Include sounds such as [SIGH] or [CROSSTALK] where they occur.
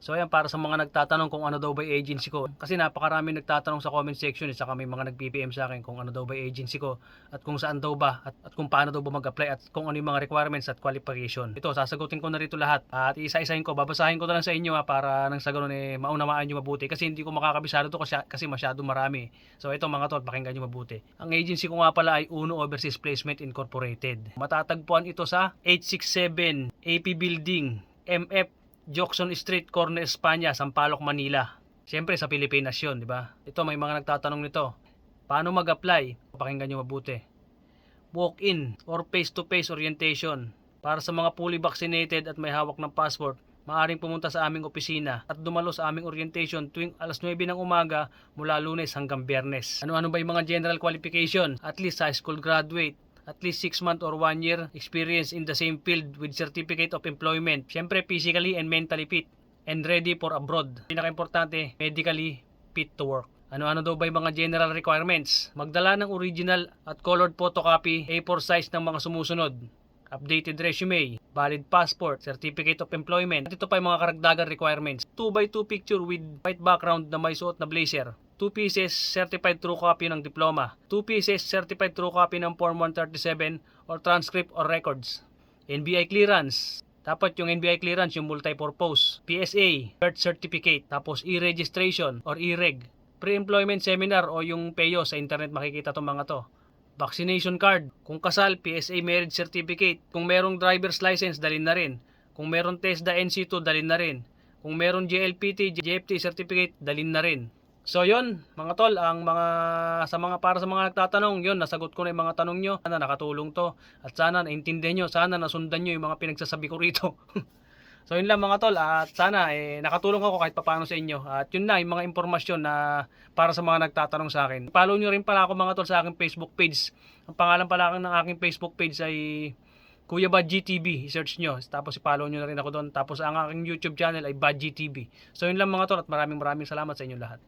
So ayan, para sa mga nagtatanong kung ano daw ba agency ko. Kasi napakarami nagtatanong sa comment section at saka may mga nag-PPM sa akin kung ano daw ba agency ko at kung saan daw ba at, at kung paano daw ba mag-apply at kung ano yung mga requirements at qualification. Ito, sasagutin ko na rito lahat at isa-isahin ko. Babasahin ko na lang sa inyo ha, para nang sa ganun eh, maunawaan nyo mabuti kasi hindi ko makakabisado to kasi, kasi masyado marami. So ito mga tol, pakinggan nyo mabuti. Ang agency ko nga pala ay Uno Overseas Placement Incorporated. Matatagpuan ito sa 867 AP Building, MF Jackson Street, Corner, Espanya, Sampaloc, Manila. Siyempre sa Pilipinas yun, di ba? Ito may mga nagtatanong nito. Paano mag-apply? Pakinggan nyo mabuti. Walk-in or face-to-face orientation. Para sa mga fully vaccinated at may hawak ng passport, maaring pumunta sa aming opisina at dumalo sa aming orientation tuwing alas 9 ng umaga mula lunes hanggang biyernes. Ano-ano ba yung mga general qualification? At least high school graduate, at least 6 month or 1 year experience in the same field with certificate of employment. Siyempre, physically and mentally fit and ready for abroad. Pinaka-importante, medically fit to work. Ano-ano daw ba yung mga general requirements? Magdala ng original at colored photocopy A4 size ng mga sumusunod. Updated resume, valid passport, certificate of employment. At ito pa yung mga karagdagan requirements. 2x2 picture with white background na may suot na blazer. 2 pieces certified true copy ng diploma. 2 pieces certified true copy ng Form 137 or transcript or records. NBI clearance. Dapat yung NBI clearance, yung multi-purpose. PSA, birth certificate, tapos e-registration or e-reg. Pre-employment seminar o yung PEO sa internet makikita tong mga to. Vaccination card. Kung kasal, PSA marriage certificate. Kung merong driver's license, dalin na rin. Kung meron TESDA NC2, dalin na rin. Kung meron JLPT, JFT certificate, dalin na rin. So yon mga tol, ang mga sa mga para sa mga nagtatanong, yon nasagot ko na yung mga tanong nyo. Sana nakatulong to at sana naintindihan nyo, sana nasundan nyo yung mga pinagsasabi ko rito. [LAUGHS] so yun lang mga tol at sana eh, nakatulong ako kahit papaano sa inyo. At yun na yung mga impormasyon na para sa mga nagtatanong sa akin. Follow nyo rin pala ako mga tol sa aking Facebook page. Ang pangalan pala ng aking Facebook page ay Kuya Bad GTV, i-search nyo. Tapos i-follow nyo na rin ako doon. Tapos ang aking YouTube channel ay Bad GTV. So yun lang mga tol at maraming maraming salamat sa inyo lahat.